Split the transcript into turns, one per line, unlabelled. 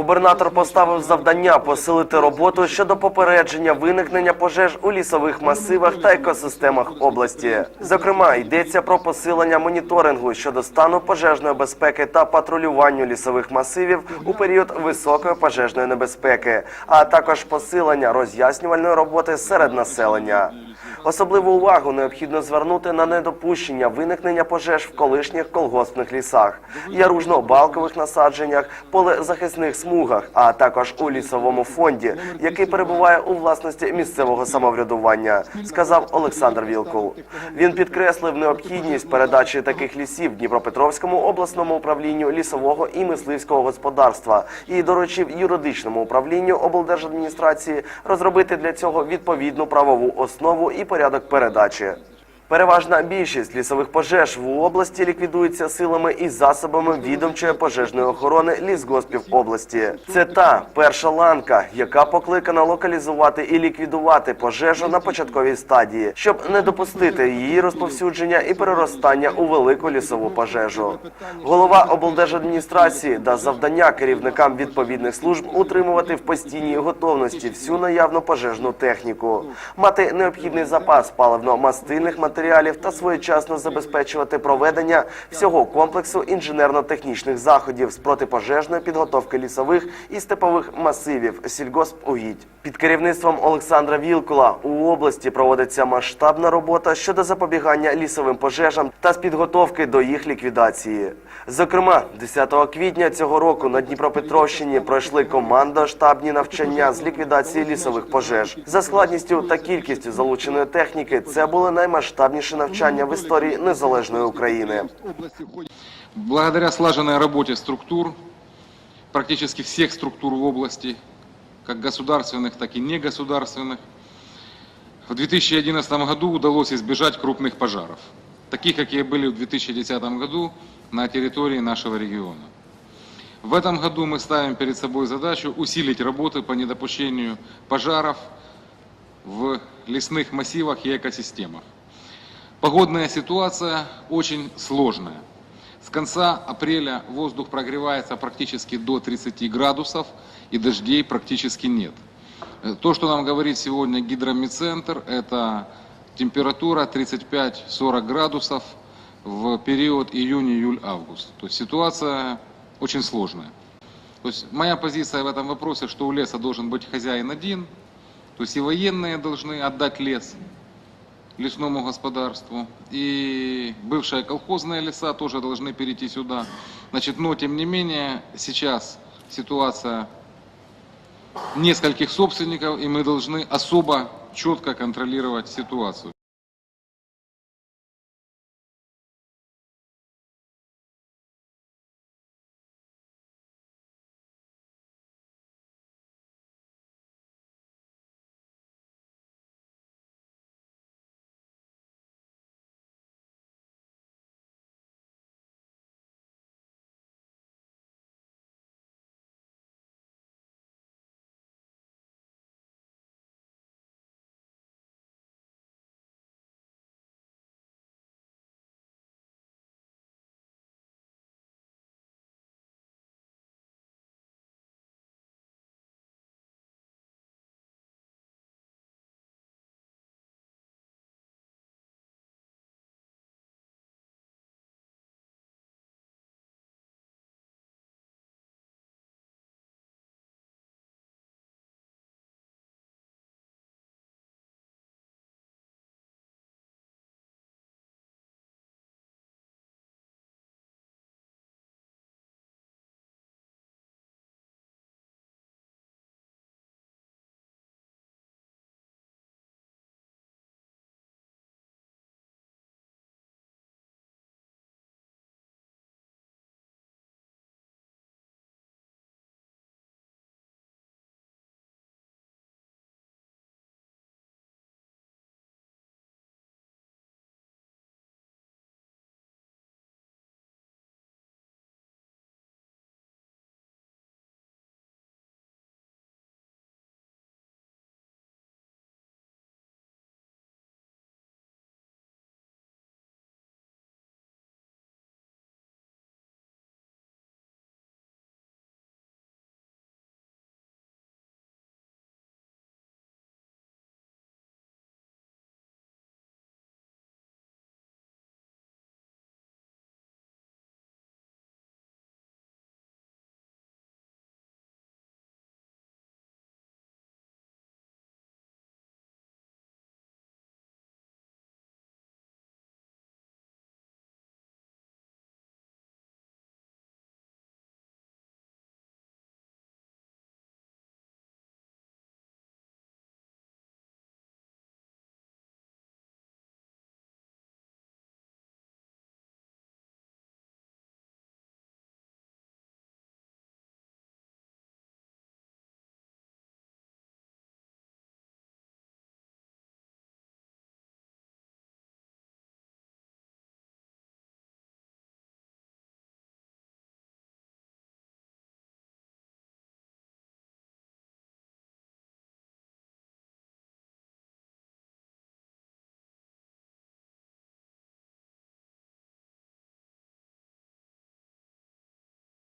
Губернатор поставив завдання посилити роботу щодо попередження виникнення пожеж у лісових масивах та екосистемах області. Зокрема, йдеться про посилення моніторингу щодо стану пожежної безпеки та патрулюванню лісових масивів у період високої пожежної небезпеки, а також посилення роз'яснювальної роботи серед населення. Особливу увагу необхідно звернути на недопущення виникнення пожеж в колишніх колгоспних лісах, яружно-балкових насадженнях, полезахисних смугах, а також у лісовому фонді, який перебуває у власності місцевого самоврядування, сказав Олександр Вілкул. Він підкреслив необхідність передачі таких лісів Дніпропетровському обласному управлінню лісового і мисливського господарства і доручив юридичному управлінню облдержадміністрації розробити для цього відповідну правову основу і порядок передачі. Переважна більшість лісових пожеж в області ліквідується силами і засобами відомчої пожежної охорони лісгоспів області. Це та перша ланка, яка покликана локалізувати і ліквідувати пожежу на початковій стадії, щоб не допустити її розповсюдження і переростання у велику лісову пожежу. Голова облдержадміністрації дасть завдання керівникам відповідних служб утримувати в постійній готовності всю наявну пожежну техніку, мати необхідний запас паливно-мастильних матеріалів та своєчасно забезпечувати проведення всього комплексу інженерно-технічних заходів з протипожежної підготовки лісових і степових масивів сільгоспугідь. Під керівництвом Олександра Вілкула у області проводиться масштабна робота щодо запобігання лісовим пожежам та з підготовки до їх ліквідації. Зокрема, 10 квітня цього року на Дніпропетровщині пройшли командно-штабні навчання з ліквідації лісових пожеж. За складністю та кількістю залученої техніки це були наймасштабніші навчання в історії незалежної України.
Благодаря слаженной работе структур, практически всех структур в области, как государственных, так и негосударственных, в 2011 году удалось избежать крупных пожаров, таких, какие были в 2010 году на территории нашего региона. В этом году мы ставим перед собой задачу усилить работы по недопущению пожаров в лесных массивах и экосистемах. Погодная ситуация очень сложная. С конца апреля воздух прогревается практически до 30 градусов и дождей практически нет. Э, То, что нам говорит сегодня гидромедцентр, это температура 35-40 градусов в период июнь-июль-август. То есть ситуация очень сложная. То есть моя позиция в этом вопросе, что у леса должен быть хозяин один, то есть и военные должны отдать лес лесному господарству, и бывшие колхозные леса тоже должны перейти сюда. Значит, но тем не менее сейчас ситуация нескольких собственников, и мы должны особо четко контролировать ситуацию.